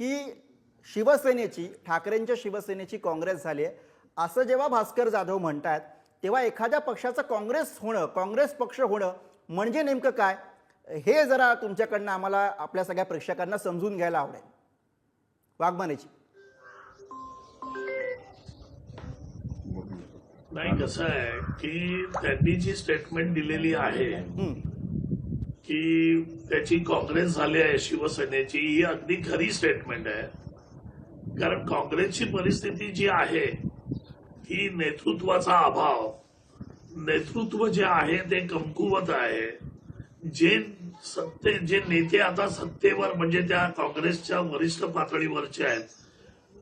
की शिवसेनेची ठाकरेंच्या शिवसेनेची काँग्रेस झाली आहे. असं जेव्हा भास्कर जाधव म्हणतात तेव्हा एखाद्या पक्षाचं काँग्रेस होणं काँग्रेस पक्ष होणं म्हणजे नेमकं काय? हे जरा तुमच्याकडनं आम्हाला आपल्या सगळ्या प्रेक्षकांना समजून घ्यायला आवडेल. वाघमानेची. नाही कसं आहे की त्यांनी जी स्टेटमेंट दिलेली आहे की त्याची काँग्रेस झाली आहे शिवसेनेची ही अगदी खरी स्टेटमेंट आहे. कारण काँग्रेसची परिस्थिती जी आहे ही नेतृत्वाचा अभाव. नेतृत्व जे आहे ते कमकुवत आहे. जे सत्ते जे नेते आता सत्तेवर म्हणजे त्या काँग्रेसच्या वरिष्ठ पातळीवरचे आहेत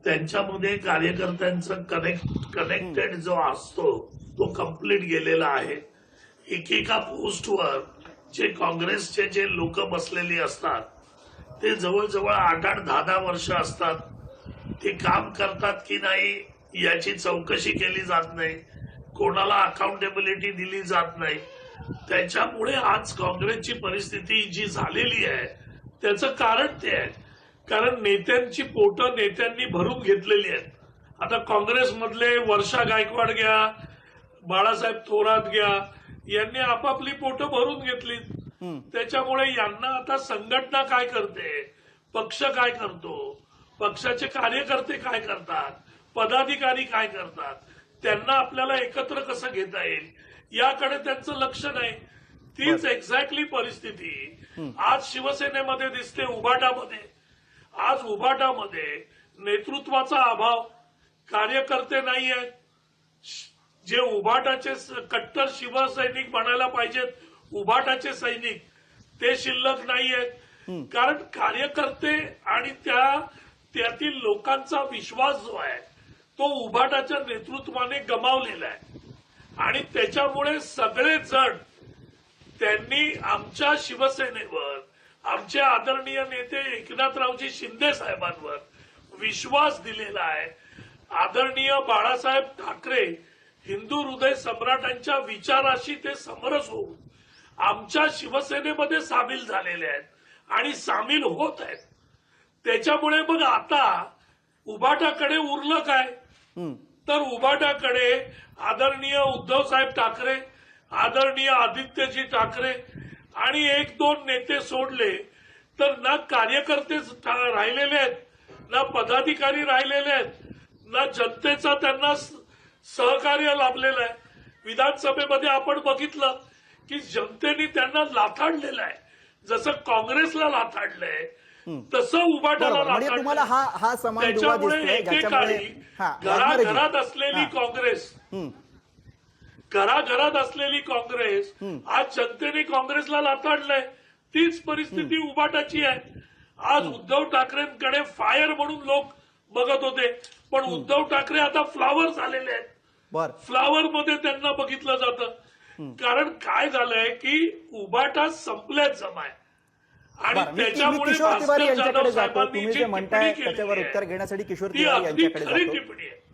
त्यांच्यामध्ये कार्यकर्त्यांचं कनेक्ट कनेक्टेड जो असतो तो कंप्लीट गेलेला आहे. एकेका पोस्टवर जे काँग्रेसचे जे लोक बसलेली असतात ते जवळजवळ आठ आठ दहा दहा वर्ष असतात. ते काम करतात की नाही याची चौकशी केली जात नाही. कोणाला अकाउंटेबिलिटी दिली जात नाही. त्याच्यामुळे आज काँग्रेसची परिस्थिती जी झालेली आहे त्याचं कारण ते आहे. कारण नेत्यांची पोटं नेत्यांनी भरून घेतलेली आहेत. आता काँग्रेसमधले वर्षा गायकवाड घ्या बाळासाहेब थोरात घ्या यांनी आपापली पोटं भरून घेतली. त्याच्यामुळे यांना आता संघटना काय करते? पक्ष काय करतो? पक्षाचे कार्यकर्ते काय करतात? पदाधिकारी काय करतात? त्यांना आपल्याला एकत्र कसं घेता येईल? याकडे त्यांचं लक्ष नाही. तीच एक्झॅक्टली परिस्थिती आज शिवसेनेमध्ये दिसते उभाटामध्ये. आज उभाटामध्ये नेतृत्वाचा अभाव. कार्यकर्ते नाही आहेत जे उभाटाचे कट्टर शिवसैनिक म्हणायला पाहिजेत उभाटाचे सैनिक ते शिल्लक नाही आहेत कारण कार्यकर्ते आणि त्या त्यातील लोकांचा विश्वास जो आहे तो उभाटाच्या नेतृत्वाने गमावलेला आहे. आणि त्याच्यामुळे सगळे जण त्यांनी आमच्या शिवसेनेवर आमचे आदरणीय नेते एकनाथरावजी शिंदे साहेबांवर विश्वास दिलेला आहे. आदरणीय बाळासाहेब ठाकरे हिंदू हृदय सम्राटांच्या विचाराशी ते समरस होऊन आमच्या शिवसेनेमध्ये सामील झालेले आहेत आणि सामील होत आहेत त्याच्यामुळे मग आता उभाटाकडे उरलं काय हं. तर उभाटाकडे आदरणीय उद्धव साहेब ठाकरे आदरणीय आदित्यजी ठाकरे आणि एक दोन नेते सोडले तर ना कार्यकर्ते राहिलेले आहेत ना पदाधिकारी राहिलेले आहेत ना जनतेचा त्यांना सहकार्य लाभलेलं आहे. विधानसभेमध्ये आपण बघितलं की जनतेने त्यांना लाथाडलेलं आहे. जसं काँग्रेसला लाथाडलंय तसं उभाटाला म्हणजे त्याच्यामुळे एकेकाळी हा. घराघरात असलेली. काँग्रेस. घराघरात असलेली काँग्रेस आज जनतेने काँग्रेसला लाथाडलंय. तीच परिस्थिती उभाटाची आहे. आज उद्धव ठाकरेंकडे फायर म्हणून लोक बघत होते. पण उद्धव ठाकरे आता फ्लावर झालेले आहेत. बर. फ्लावर मध्ये त्यांना बघितलं जातं. कारण काय झालंय की उभाटा संपल्यात जमाय. आणि त्याच्यामुळे किशोर तिवारी यांच्याकडे जातो. तुम्ही जी म्हणताय त्याच्यावर उत्तर घेण्यासाठी किशोर तिवारी यांच्याकडे जातो. टिप्पणी आहे.